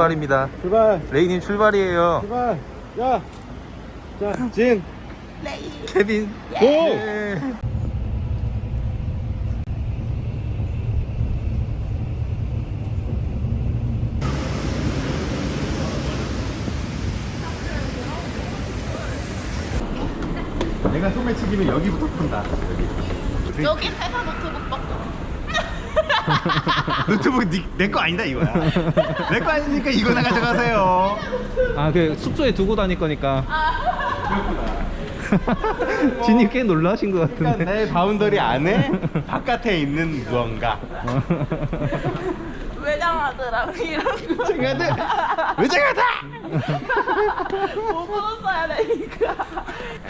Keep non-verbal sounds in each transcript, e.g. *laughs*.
출발입니다. 출발 레이님 출발이에요. 출발 야! 자, 진! 케빈. 고! 예. 내가 소매치기면 여기부터 푼다 여기 여기 회사 노트북 밖에 *laughs* 노트북 내 거 아니다 이거야. 내 거 아니니까 이거나 가져가세요. 아, 그 숙소에 두고 다닐 거니까. *laughs* 진이 꽤 놀라신 것 그러니까 같은데. 내 바운더리 안에 바깥에 있는 무언가. *laughs* 외장하드랑 이런 거. 쟁하드? 외장하다 뭐로 써야 되니까.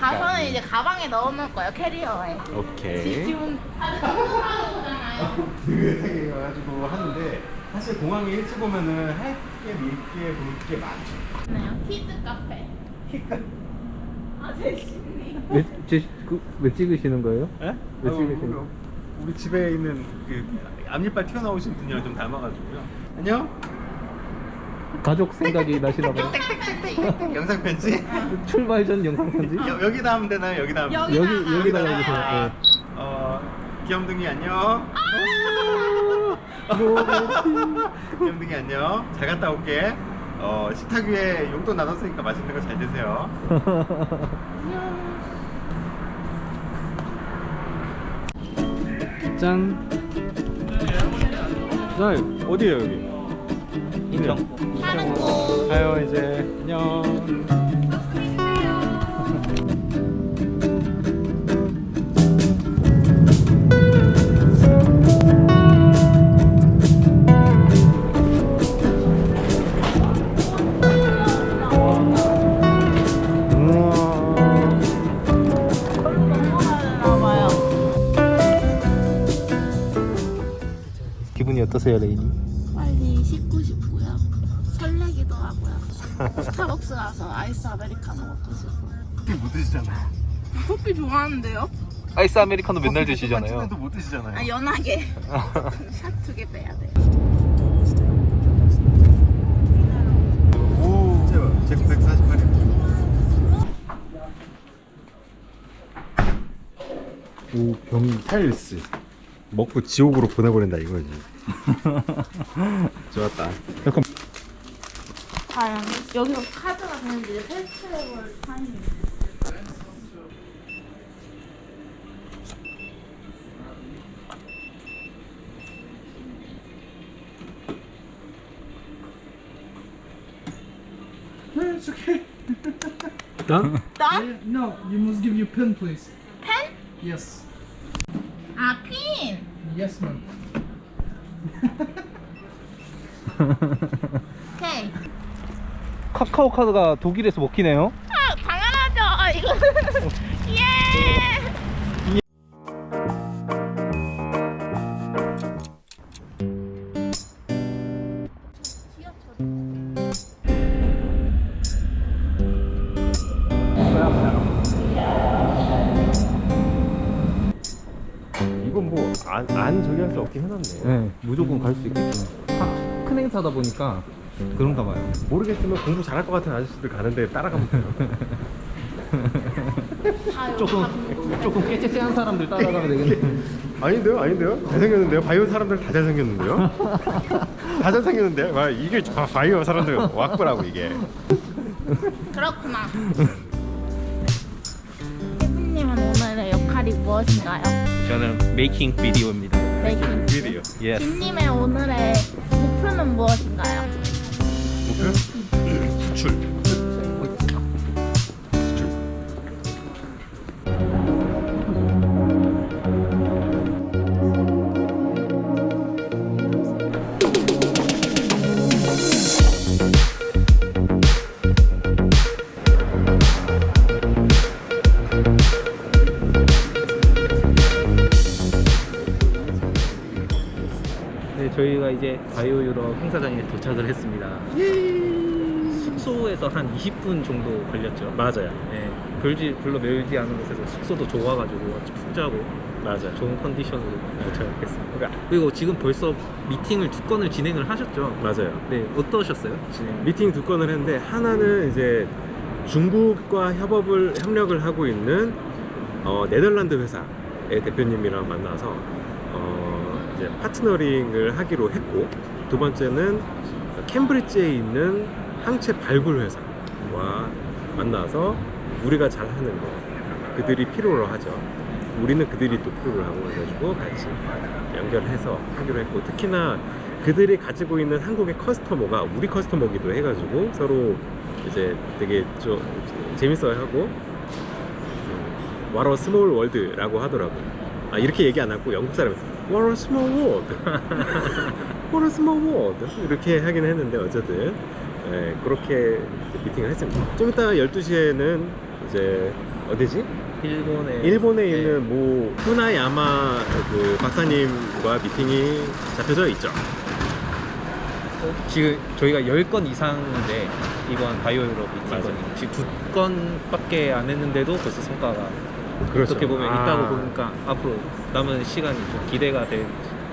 가서는 이제 가방에 넣어놓을 거예요 캐리어에. 오케이. 지금 공부하는 거잖아요 느긋하게 가가지고 하는데 사실 공항에 일찍 오면은 할게 놀게 볼게 많죠 네요 키즈 카페 아제 신이 왜, 제, 그, 왜 찍으시는 거예요? 예? 왜 어, 찍으시는 우리, 우리 집에 있는 그 앞니빨 튀어나오신 분이랑 좀 닮아가지고요 안녕 가족 생각이 나시나 봐요. 영상 편지 *laughs* 출발 전 영상 편지? 여, 여기다 하면 되나요? 여기다 하면 여기- 여기, 여기다가 해주세요. 아, 네. 어 귀염둥이 안녕. 귀염둥이 안녕. 잘 갔다 올게. 어 식탁 위에 용돈 나눴으니까 맛있는 거 잘 드세요. 짠. 자 어디에요 여기? 인정. 가요 이제. 안녕 어떠세요, 레이니? 빨리 씻고 싶고요. 설레기도 하고요. 스타벅스 가서 아이스 아메리카노 먹고 싶어요. 커피 못 드시잖아요. 커피 좋아하는데요? 아이스 아메리카노 맨날 커피 드시잖아요. 똑같이 못 드시잖아요. 아 연하게. *laughs* 샷 두 개 빼야 돼요. 오 제, 제 148이 오 병이 타일스 먹고 지옥으로 보내버린다 이거지 좋았다 약간 과연 여기서 카드가 되는지 페스티벌 타임이 It's okay 난? 나? No, you must give your pin, please. 펜? Yes. 아 핀! Yes, ma'am. 오케이 *laughs* 카카오 카드가 독일에서 먹히네요. 안 안 저기 할 수 없긴 해놨네 네, 무조건 갈 수 있게끔. 하- 큰 행사다 보니까 그런가 봐요. 모르겠으면 공부 잘할 것 같은 아저씨들 가는데 따라가면 돼요 조금. 조금 깨째째한 사람들 따라가면 되겠네. *laughs* 아닌데요 아닌데요 잘생겼는데요 바이오 사람들 다 잘생겼는데요 *laughs* 다 잘생겼는데 와 이게 바- 바이오 사람들 *laughs* 왁구라고 이게 그렇구나 무엇인가요? 저는 메이킹 비디오입니다. 메이킹 비디오 예스. 김님의 오늘의 목표는 무엇인가요? 목표? 수출 저희가 이제 바이오 유럽 행사장에 도착을 했습니다. 숙소에서 한 20분 정도 걸렸죠. 맞아요 네. 별지 별로 멀지 않은 곳에서 숙소도 좋아가지고 아주 푹 자고 맞아. 좋은 컨디션으로 도착했습니다. 그리고 지금 벌써 미팅을 두 건을 진행을 하셨죠? 맞아요. 네, 어떠셨어요? 진행. 미팅 두 건을 했는데 하나는 이제 중국과 협업을 협력을 하고 있는 어, 네덜란드 회사의 대표님이랑 만나서 어, 이제 파트너링을 하기로 했고 두 번째는 캠브리지에 있는 항체 발굴 회사와 만나서 우리가 잘하는 거 그들이 필요로 하죠. 우리는 그들이 또 필요로 하고 해가지고 같이 연결해서 하기로 했고 특히나 그들이 가지고 있는 한국의 커스터머가 우리 커스터머기도 해가지고 서로 이제 되게 좀 재밌어하고 와러 스몰 월드라고 하더라고요. 아 이렇게 얘기 안 하고 영국 사람이 와러 스몰 월드, 와러 스몰 월드 이렇게 하긴 했는데 어쨌든 예, 그렇게 미팅을 했습니다. 좀 이따 12시에는 이제 어디지? 일본에 일본에 네. 있는 모 후나야마 그 박사님과 미팅이 잡혀져 있죠. 지금 저희가 10건 이상인데 이번 바이오 유럽 미팅 맞아요. 건이 지금 2건밖에 안 했는데도 벌써 성과가 그렇죠. 어떻게 보면 아. 있다고 보니까 앞으로 남은 시간이 좀 기대가 되,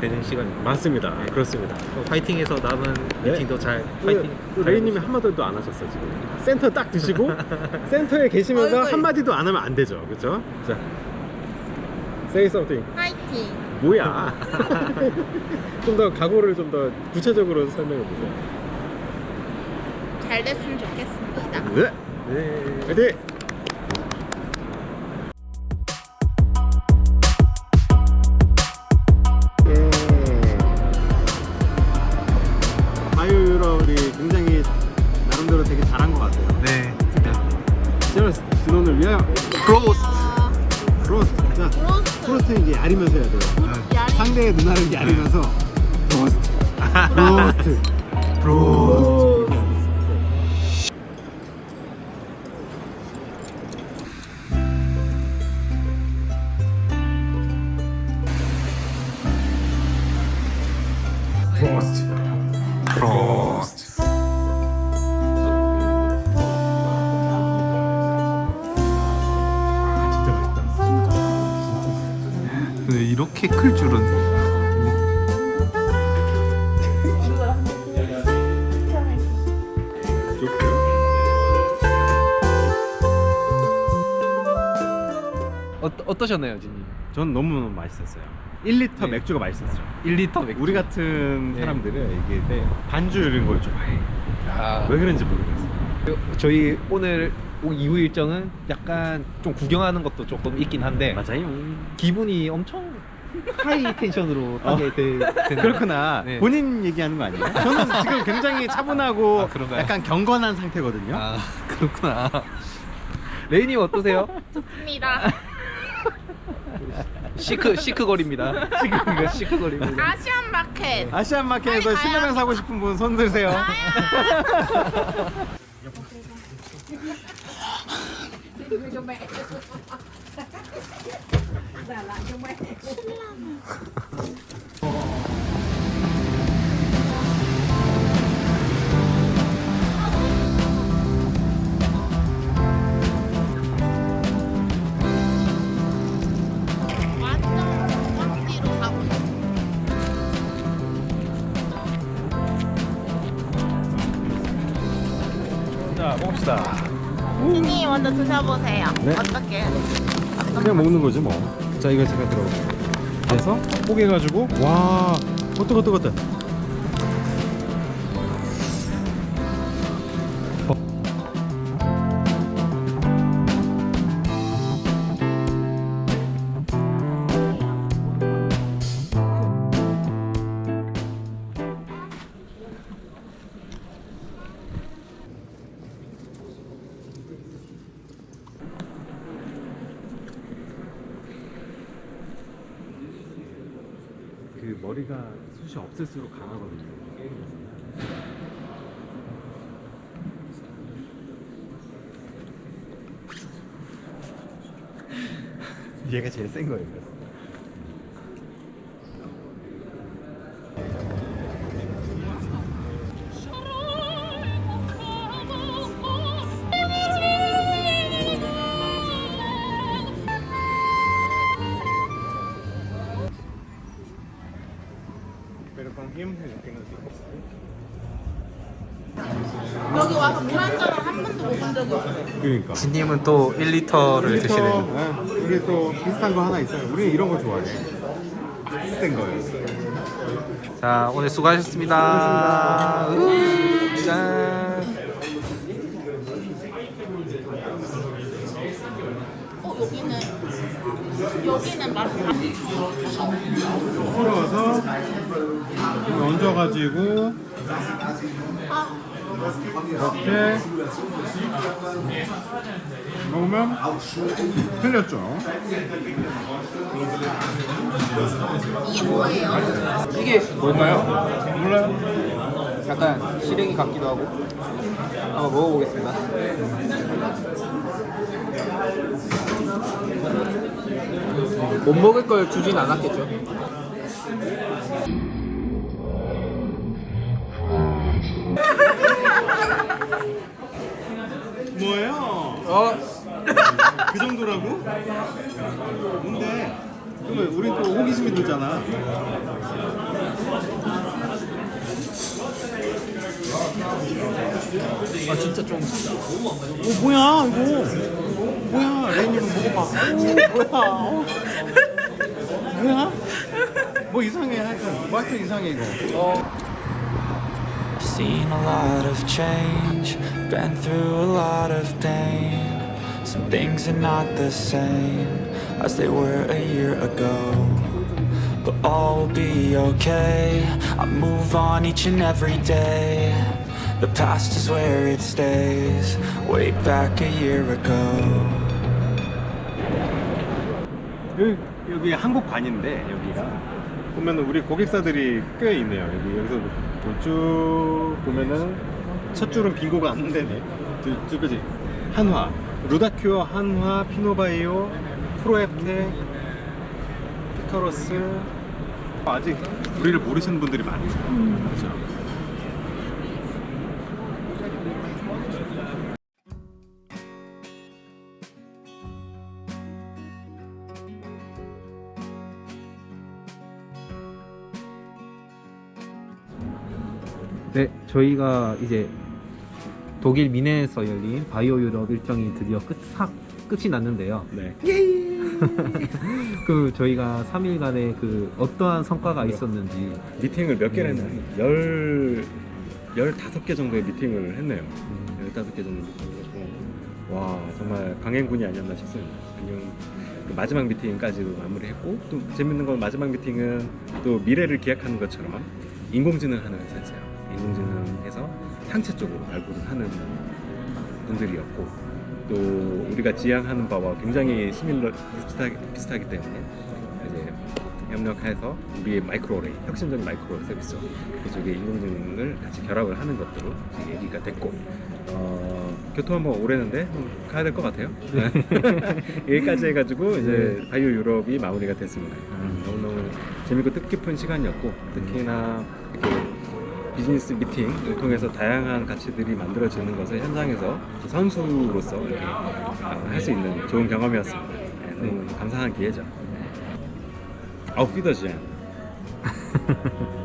는 시간입니다. 맞습니다. 네. 그렇습니다. 어, 파이팅해서 남은 네. 미팅도 잘 파이팅. 다이님이 한마디도 안 하셨어 지금. 센터 딱 드시고 *laughs* 센터에 계시면서 얼굴. 한마디도 안 하면 안 되죠, 그렇죠? 자, say something. 파이팅. 뭐야? *laughs* *laughs* 좀 더 각오를 좀 더 구체적으로 설명해 보세요. 잘 됐으면 좋겠습니다. 네. 네. 화이팅! 유럽이 굉장히 나름대로 되게 잘한 것 같아요. 네. 진원을 위하여 프로스트. 어, 프로스트. 자. 프로스트는 이제 야리면서 해야 돼요. 야리. 상대의 눈알을 야리면서 프로스트. 프로스트. 브로스트. 프로스트. 프로스트. 어, 어떠셨나요, 진님? 전 너무 맛있었어요. 1리터 네. 맥주가 맛있었죠. 1리터 맥주. 우리 같은 네. 사람들은 이게 네. 반주 이런 걸 좋아해. 아, 왜 그런지 모르겠어요. 저희 오늘 이후 일정은 약간 좀 구경하는 것도 조금 있긴 한데 맞아요. 기분이 엄청 하이 텐션으로 하게 되, 되는 어. 그렇구나. 네. 본인 얘기하는 거 아니에요? 저는 지금 굉장히 차분하고 아, 그런가요? 약간 경건한 상태거든요. 아 그렇구나 레이님 어떠세요? 좋습니다. 시크 시크거립니다 시크 시크거립니다 아시안 마켓. 아시안 마켓에서 빨리 가요. 신라면 사고 싶은 분 손 드세요. *laughs* 먼저 드셔보세요. 네. 어떻게? 그냥 먹는 거지 뭐. 자, 이거 제가 들어볼게요. 그래서 뽀개가지고 와, 어떡 어떡 어떡. 그 머리가 숱이 없을수록 강하거든요. 얘가 제일 센 거예요. 여기 와서 물 한 잔을 한 번도 먹은 적이 없어요. 그러니까. 진님은 또 1리터를 드시는. 네, 우리 또 비슷한 거 하나 있어요. 우리 이런 거 좋아해. 비슷한 거예요. 자 오늘 수고하셨습니다. 으, 짠. 여기는 여기는 맛있다. 풀어서 얹어가지고 아 이렇게 먹으면 틀렸죠. 이게 뭐예요? 이게 뭘까요? 몰라요? 약간 시래기 같기도 하고. 한번 먹어보겠습니다. 못 먹을 걸 주진 않았겠죠? 뭐예요? 어? 그 정도라고? 뭔데? 그러면 우리 또 호기심이 들잖아. 진짜 좀. 어 뭐야 이거? 뭐야 레인이는 먹어봐. 오 뭐야? 어. 뭐야? 뭐 이상해 하여튼 뭐하여튼 이상해 이거. Seen a lot of change, been through a lot of pain. Some things are not the same as they were a year ago. But all will be okay. I move on each and every day. The past is where it stays, way back a year ago. 여기, 여기 한국관인데 여기가 보면 우리 고객사들이 꽤 있네요. 여기 여기서 쭉 보면은 첫 줄은 빙고가 안 되네. 두, 두 가지 한화, 루다큐어, 한화, 피노바이오, 프로앱테, 피카로스. 아직 우리를 모르시는 분들이 많죠. 그렇죠. 저희가 이제 독일 미네에서 열린 바이오 유럽 일정이 드디어 끝, 사, 끝이 났는데요. 네. *laughs* 그 저희가 3일간의 그 어떠한 성과가 네. 있었는지 미팅을 몇 개를 음. 했나요? 열, 열다섯 개 정도의 미팅을 했네요. 음, 15개 정도 미팅을 했고 와 정말 강행군이 아니었나 싶습니다. 그냥 그 마지막 미팅까지도 마무리했고 또 재밌는 건 마지막 미팅은 또 미래를 기약하는 것처럼 인공지능 하는 회사였어요. 인공지능에서 항체 쪽으로 발굴을 하는 분들이었고 또 우리가 지향하는 바와 굉장히 시밀러 비슷하기, 비슷하기 때문에 이제 협력해서 우리의 마이크로레이 혁신적인 마이크로레이 서비스 그쪽에 인공지능을 같이 결합을 하는 이제 얘기가 됐고 어, 교통 한번 오래는데 음, 가야 될 것 같아요. *laughs* 여기까지 해가지고 이제 바이오 유럽이 마무리가 됐습니다. 음, 너무너무 재밌고 뜻깊은 시간이었고 특히나 이렇게 비즈니스 미팅을 통해서 다양한 가치들이 만들어지는 것을 현장에서 선수로서 이렇게 할 수 있는 좋은 경험이었습니다. 네, 너무 감사한 기회죠. 아우 피더지. *laughs*